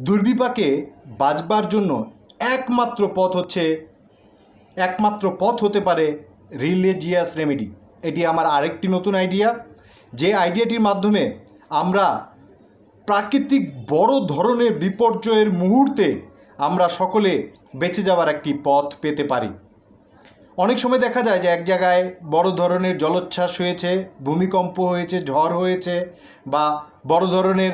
দুর্বিপাকে বাঁচবার জন্য একমাত্র পথ হচ্ছে, একমাত্র পথ হতে পারে রিলিজিয়াস রেমেডি। এটি আমার আরেকটি নতুন আইডিয়া। যে আইডিয়াটির মাধ্যমে আমরা প্রাকৃতিক বড় ধরনের বিপর্যয়ের মুহূর্তে আমরা সকলে বেঁচে যাওয়ার একটি পথ পেতে পারি। অনেক সময় দেখা যায় যে এক জায়গায় বড় ধরনের জলোচ্ছ্বাস হয়েছে, ভূমিকম্প হয়েছে, ঝড় হয়েছে বা বড় ধরনের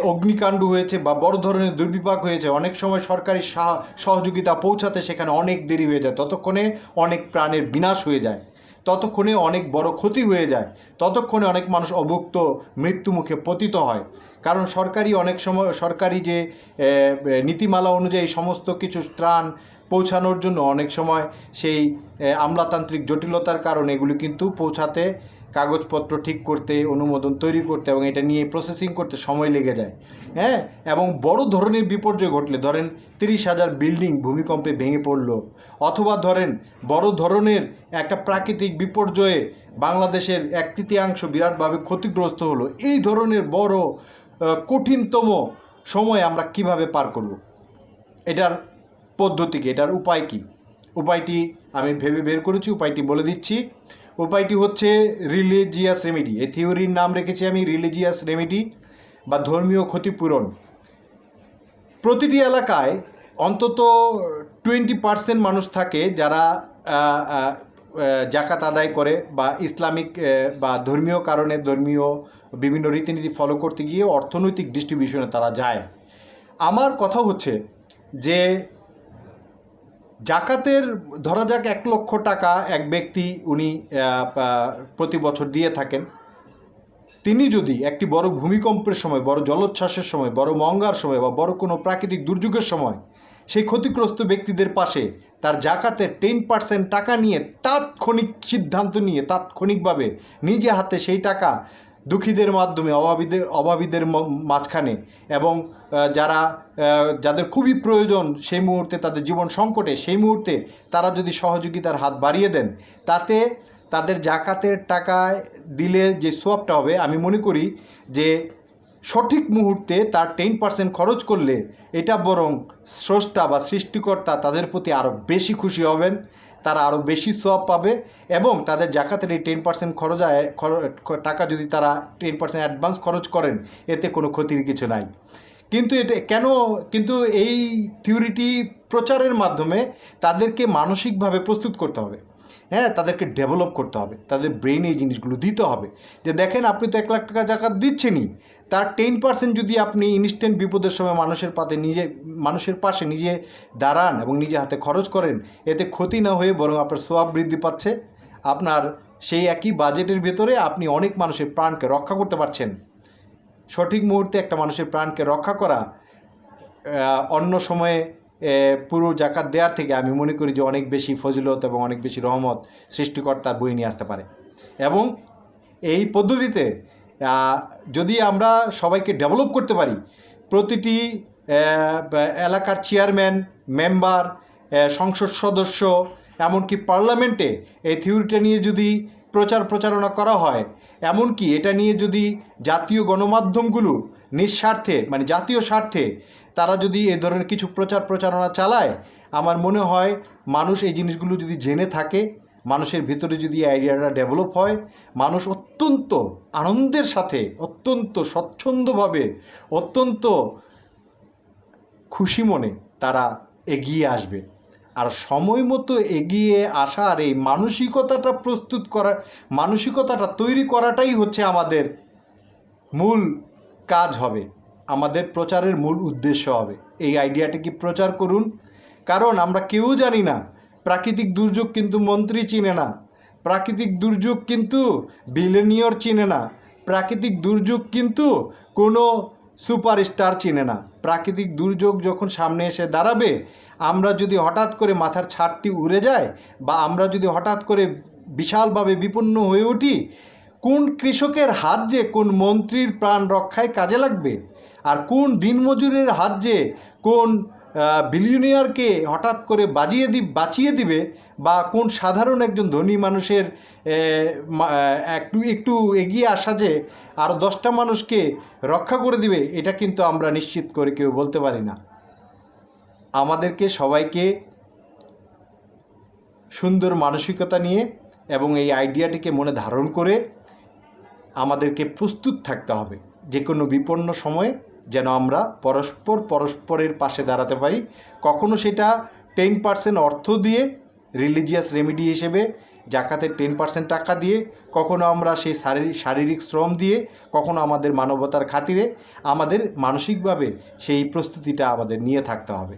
অগ্নিকাণ্ড হয়েছে বা বড় ধরনের দুর্বিপাক হয়েছে। অনেক সময় সরকারি সাহা- সহযোগিতা পৌঁছাতে সেখানে অনেক দেরি হয়ে যায়। ততক্ষণে অনেক প্রাণের বিনাশ হয়ে যায়। ততক্ষণে অনেক বড় ক্ষতি হয়ে যায়। ততক্ষণে অনেক মানুষ অভুক্ত মৃত্যুমুখে পতিত হয়। কারণ সরকারি অনেক সময়, সরকারি যে নীতিমালা অনুযায়ী সমস্ত কিছু ত্রাণ পৌঁছানোর জন্য অনেক সময় সেই আমলাতান্ত্রিক জটিলতার কারণে এগুলি কিন্তু পৌঁছাতে কাগজপত্র ঠিক করতে, অনুমোদন তৈরি করতে এবং এটা নিয়ে প্রসেসিং করতে সময় লেগে যায়। হ্যাঁ? এবং বড় ধরনের বিপর্যয় ঘটলে, ধরেন তিরিশ হাজার বিল্ডিং ভূমিকম্পে ভেঙে পড়ল, অথবা ধরেন বড় ধরনের একটা প্রাকৃতিক বিপর্যয়ে বাংলাদেশের এক তৃতীয়াংশ বিরাটভাবে ক্ষতিগ্রস্ত হলো, এই ধরনের বড় কঠিনতম সময় আমরা কীভাবে পার করব? এটার পদ্ধতি কি? এটার উপায় কি? উপায়টি আমি ভেবে বের করেছি, উপায়টি বলে দিচ্ছি। উপায়টি হচ্ছে রিলিজিয়াস রেমেডি এই থিওরির নাম রেখেছি আমি রিলিজিয়াস রেমেডি বা ধর্মীয় ক্ষতিপূরণ। প্রতিটি এলাকায় অন্তত টোয়েন্টি পার্সেন্ট মানুষ থাকে যারা জাকাত আদায় করে বা ইসলামিক বা ধর্মীয় কারণে ধর্মীয় বিভিন্ন রীতিনীতি ফলো করতে গিয়ে অর্থনৈতিক ডিস্ট্রিবিউশনে তারা যায়। আমার কথা হচ্ছে যে জাকাতের, ধরা যাক এক লক্ষ টাকা এক ব্যক্তি উনি প্রতি বছর দিয়ে থাকেন। তিনি যদি একটি বড় ভূমিকম্পের সময়, বড় জলোচ্ছ্বাসের সময়, বড় মঙ্গার সময় বা বড় কোনো প্রাকৃতিক দুর্যোগের সময় সেই ক্ষতিগ্রস্ত ব্যক্তিদের পাশে তার জাকাতের টেন পার্সেন্ট টাকা নিয়ে তাৎক্ষণিক সিদ্ধান্ত নিয়ে, তাৎক্ষণিকভাবে নিজে হাতে সেই টাকা দুঃখীদের মাধ্যমে, অভাবীদের অভাবীদের মাঝখানে এবং যারা যাদের খুবই প্রয়োজন সেই মুহূর্তে তাদের জীবন সংকটে, সেই মুহূর্তে তারা যদি সহযোগিতার হাত বাড়িয়ে দেন, তাতে তাদের জাকাতের টাকায় দিলে যে সোয়াবটা হবে, আমি মনে করি যে সঠিক মুহূর্তে তার টেন পার্সেন্ট খরচ করলে এটা বরং স্রষ্টা বা সৃষ্টিকর্তা তাদের প্রতি আরও বেশি খুশি হবেন। তারা আরও বেশি সোয়াব পাবে এবং তাদের জাকাতের এই টেন পার্সেন্ট খরচ টাকা যদি তারা টেন পার্সেন্ট অ্যাডভান্স খরচ করেন, এতে কোনো ক্ষতির কিছু নাই। কিন্তু এটা কেন, কিন্তু এই থিওরিটি প্রচারের মাধ্যমে তাদেরকে মানসিকভাবে প্রস্তুত করতে হবে। হ্যাঁ তাদেরকে ডেভেলপ করতে হবে, তাদের ব্রেনে এই জিনিসগুলো দিতে হবে। যে দেখেন, আপনি তো এক লাখ টাকা জাকাত দিচ্ছেনই। তার টেন পার্সেন্ট যদি আপনি ইনস্ট্যান্ট বিপদের সময় মানুষের পাতে নিজে, মানুষের পাশে নিজে দাঁড়ান এবং নিজে হাতে খরচ করেন, এতে ক্ষতি না হয়ে বরং আপনার সোয়াব বৃদ্ধি পাচ্ছে। আপনার সেই একই বাজেটের ভেতরে আপনি অনেক মানুষের প্রাণকে রক্ষা করতে পারছেন। সঠিক মুহূর্তে একটা মানুষের প্রাণকে রক্ষা করা অন্য সময়ে পুরো জাকাত দেওয়ার থেকে আমি মনে করি যে অনেক বেশি ফজিলত এবং অনেক বেশি রহমত সৃষ্টিকর্তার বই নিয়ে আসতে পারে। এবং এই পদ্ধতিতে যদি আমরা সবাইকে ডেভেলপ করতে পারি, প্রতিটি এলাকার চেয়ারম্যান মেম্বার সংসদ সদস্য, এমনকি পার্লামেন্টে এই থিওরিটা নিয়ে যদি প্রচার প্রচারণা করা হয়, এমনকি এটা নিয়ে যদি জাতীয় গণমাধ্যমগুলো নিঃস্বার্থে মানে জাতীয় স্বার্থে তারা যদি এ ধরনের কিছু প্রচার প্রচারণা চালায়, আমার মনে হয় মানুষ এই জিনিসগুলো যদি জেনে থাকে, মানুষের ভিতরে যদি আইডিয়াটা ডেভেলপ হয়, মানুষ অত্যন্ত আনন্দের সাথে, অত্যন্ত স্বচ্ছন্দভাবে, অত্যন্ত খুশি মনে তারা এগিয়ে আসবে। আর সময় মতো এগিয়ে আসার এই মানসিকতাটা প্রস্তুত করা, মানসিকতাটা তৈরি করাটাই হচ্ছে আমাদের মূল কাজ হবে। আমাদের প্রচারের মূল উদ্দেশ্য হবে। এই আইডিয়াটা কি প্রচার করুন? কারণ আমরা কেউ জানি না। প্রাকৃতিক দুর্যোগ কিন্তু মন্ত্রী চিনে না। প্রাকৃতিক দুর্যোগ কিন্তু বিলেনিয়র চিনে না। প্রাকৃতিক দুর্যোগ কিন্তু কোনো সুপারস্টার চিনে না। প্রাকৃতিক দুর্যোগ যখন সামনে এসে দাঁড়াবে, আমরা যদি হঠাৎ করে মাথার ছাদটি উড়ে যায় বা আমরা যদি হঠাৎ করে বিশালভাবে বিপন্ন হয়ে উঠি কোন কৃষকের হাত যে কোন মন্ত্রীর প্রাণ রক্ষায় কাজে লাগবে? আর কোন দিনমজুরের হাত যে কোন বিলিয়নিয়ারকে হঠাৎ করে বাজিয়ে দি, বাঁচিয়ে দিবে? বা কোন সাধারণ একজন ধনী মানুষের একটু একটু এগিয়ে আসা যে আরও দশটা মানুষকে রক্ষা করে দিবে, এটা কিন্তু আমরা নিশ্চিত করে কেউ বলতে পারি না। আমাদেরকে সবাইকে সুন্দর মানসিকতা নিয়ে এবং এই আইডিয়াটিকে মনে ধারণ করে আমাদেরকে প্রস্তুত থাকতে হবে। যে কোনো বিপন্ন সময়ে যেন আমরা পরস্পর পরস্পরের পাশে দাঁড়াতে পারি। কখনো সেটা টেন পার্সেন্ট অর্থ দিয়ে, রিলিজিয়াস রেমেডি হিসেবে জাকাতের টেন পার্সেন্ট টাকা দিয়ে, কখনো আমরা সেই শারীরিক শারীরিক শ্রম দিয়ে, কখনো আমাদের মানবতার খাতিরে, আমাদের মানসিকভাবে সেই প্রস্তুতিটা আমাদের নিয়ে থাকতে হবে।